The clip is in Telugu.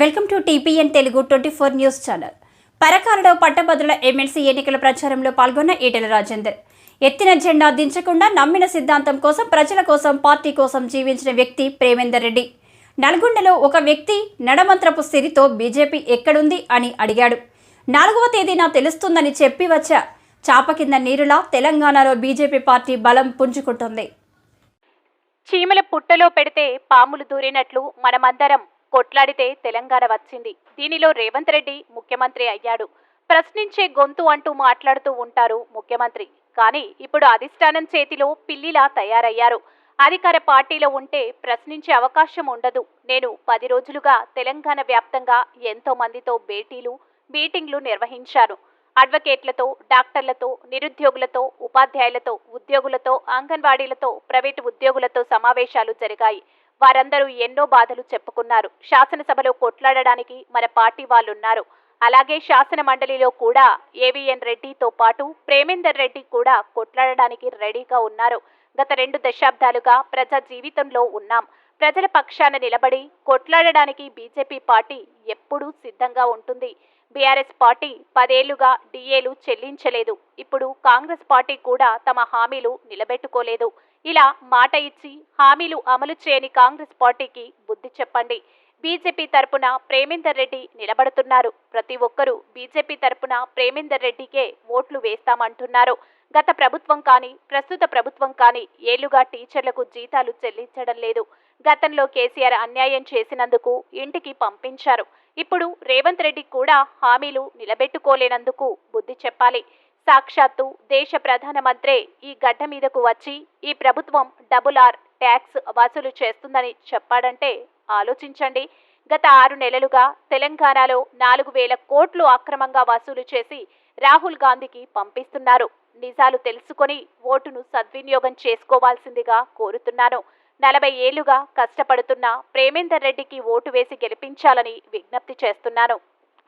Welcome to TPN Telugu twenty four news channel. పరకాలలో పట్టభద్రుల ఎమ్మెల్సీ ఎన్నికల ప్రచారంలో పాల్గొన్న ఈటెల రాజేందర్. ఎత్తిన జెండా దించకుండా నమ్మిన సిద్ధాంతం కోసం ప్రజల కోసం పార్టీ కోసం జీవించిన వ్యక్తి ప్రేమేందర్ రెడ్డి. నల్గొండలో ఒక వ్యక్తి నడమంత్రపు సిరితో బీజేపీ ఎక్కడుంది అని అడిగాడు. నాలుగవ తేదీన తెలుస్తుందని చెప్పి వచ్చా చాప కింద నీరులా తెలంగాణలో బీజేపీ పార్టీ బలం పుంజుకుంటుంది. చీమల పుట్టలో పెడితే పాములు దూరినట్లు మనమందరం కొట్లాడితే తెలంగాణ వచ్చింది. దీనిలో రేవంత్ రెడ్డి ముఖ్యమంత్రి అయ్యాడు. ప్రశ్నించే గొంతు అంటూ మాట్లాడుతూ ఉంటారు ముఖ్యమంత్రి. కానీ ఇప్పుడు అధిష్టానం చేతిలో పిల్లిలా తయారయ్యారు. అధికార పార్టీలో ఉంటే ప్రశ్నించే అవకాశం ఉండదు. నేను పది రోజులుగా తెలంగాణ వ్యాప్తంగా ఎంతో మందితో భేటీలు మీటింగ్లు నిర్వహించాను. అడ్వకేట్లతో డాక్టర్లతో నిరుద్యోగులతో ఉపాధ్యాయులతో ఉద్యోగులతో అంగన్వాడీలతో ప్రైవేటు ఉద్యోగులతో సమావేశాలు జరిగాయి. వారందరూ ఎన్నో బాధలు చెప్పుకున్నారు. శాసనసభలో కొట్లాడడానికి మన పార్టీ వాళ్ళున్నారు. అలాగే శాసన మండలిలో కూడా ఏవిఎన్ రెడ్డితో పాటు ప్రేమేందర్ రెడ్డి కూడా కొట్లాడడానికి రెడీగా ఉన్నారు. గత రెండు దశాబ్దాలుగా ప్రజా జీవితంలో ఉన్నాం. ప్రజల పక్షాన నిలబడి కొట్లాడడానికి బీజేపీ పార్టీ ఎప్పుడూ సిద్ధంగా ఉంటుంది. బీఆర్ఎస్ పార్టీ పదేళ్ళుగా డిఏలు చెల్లించలేదు. ఇప్పుడు కాంగ్రెస్ పార్టీ కూడా తమ హామీలు నిలబెట్టుకోలేదు. ఇలా మాట ఇచ్చి హామీలు అమలు చేయని కాంగ్రెస్ పార్టీకి బుద్ధి చెప్పండి. బీజేపీ తరపున ప్రేమేందర్ రెడ్డి నిలబడుతున్నారు. ప్రతి ఒక్కరూ బీజేపీ తరపున ప్రేమేందర్ రెడ్డికే ఓట్లు వేస్తామంటున్నారు. గత ప్రభుత్వం కానీ ప్రస్తుత ప్రభుత్వం కానీ ఏళ్ళుగా టీచర్లకు జీతాలు చెల్లించడం లేదు. గతంలో కేసీఆర్ అన్యాయం చేసినందుకు ఇంటికి పంపించారు. ఇప్పుడు రేవంత్ రెడ్డి కూడా హామీలు నిలబెట్టుకోలేనందుకు బుద్ధి చెప్పాలి. సాక్షాత్తు దేశ ప్రధానమంత్రే ఈ గడ్డ మీదకు వచ్చి ఈ ప్రభుత్వం డబుల్ ఆర్ ట్యాక్స్ వసూలు చేస్తుందని చెప్పాడంటే ఆలోచించండి. గత ఆరు నెలలుగా తెలంగాణలో నాలుగు వేల కోట్లు అక్రమంగా వసూలు చేసి రాహుల్ గాంధీకి పంపిస్తున్నారు. నిజాలు తెలుసుకొని ఓటును సద్వినియోగం చేసుకోవాల్సిందిగా కోరుతున్నాను. నలభై ఏళ్ళుగా కష్టపడుతున్న ప్రేమేందర్ రెడ్డికి ఓటు వేసి గెలిపించాలని విజ్ఞప్తి చేస్తున్నాను.